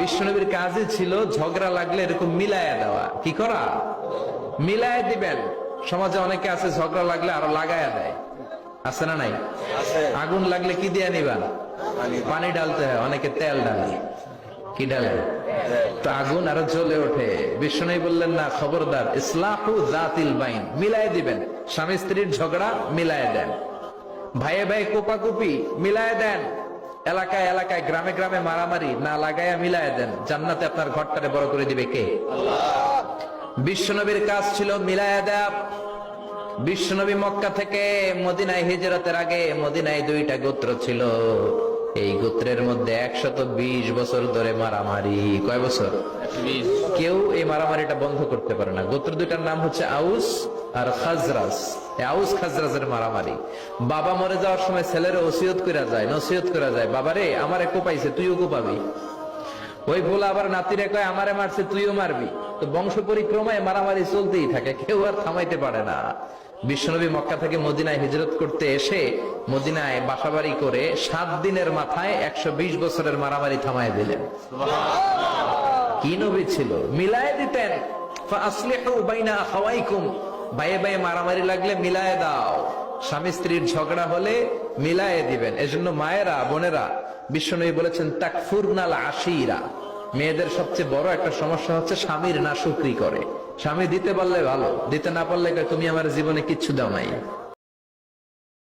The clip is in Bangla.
বিশ্বনবীর কাজে ছিল ঝগড়া লাগলে এরকম মিলায়া দেওয়া। কি করা? মিলায়া দিবেন। সমাজে অনেকে আছে ঝগড়া লাগলে আরও লাগায়া দেয়। আছে না নাই? আগুন লাগলে কি দিয়ে নিবা? পানি। ডালতে হয় অনেকে তেল ডালে কি ডালে তো আগুন আরও জ্বলে ওঠে। বিষ্ণু বললেন না খবরদার ইসলাহু জাতিল বাইন। মিলায় দিবেন। স্বামী স্ত্রীর ঝগড়া মিলায় দেন। ভাইয়ে ভাই কোপাকুপি মিলায় দেন। এলাকায় এলাকায়, গ্রামে গ্রামে মারামারি না লাগায়া মিলায় দেন। জান্নাতে আপনার ঘরটারে বড় করে দিবে কে? বিশ্বনবীর কাজ ছিল মিলায়া দেয়া। বিশ্বনবী মক্কা থেকে মদিনায় হিজরতের আগে মদিনায় দুইটা গোত্র ছিল। এই গোত্রের মধ্যে একশত বিশ বছর ধরে মারামারি। কয় বছর? কেউ এই মারামারিটা বন্ধ করতে পারে না। গোত্র দুইটার নাম হচ্ছে আউস আর খাজরাস এই আউস খাজরাজের মারামারি। বাবা মরে যাওয়ার সময় ছেলের ওসিয়ত করা যায় নসিয়ত করা যায় বাবারে আমারে কোপাইছে তুইও কো পাবি ওই বলে আবার নাতিরে কয় আমারে মারছে তুইও মারবি? তো বংশ পরিক্রমায় মারামারি চলতেই থাকে কেউ আর থামাইতে পারে না। বিশ্বনবী মক্কা থেকে মদিনায় হিজরত করতে এসে মদিনায় বাসাবাড়ি করে সাত দিনের মাথায় একশো বিশ বছরের মারামারি থামায় দিলেন। কি নবী ছিল? মিলায় দিতেন। ভাইয়ে মারামারি লাগলে মিলায় দাও। স্বামী স্ত্রীর ঝগড়া হলে মিলায়ে দিবেন। এজন্য মায়েরা বোনেরা বিশ্বনবী বলেছেন তাকফুরনাল আশিরা। মেয়েদের সবচেয়ে বড় একটা সমস্যা হচ্ছে স্বামীর না শুক্রি করে। স্বামী দিতে পারলে ভালো, দিতে না পারলে তুমি আমার জীবনে কিচ্ছু দাও নাই।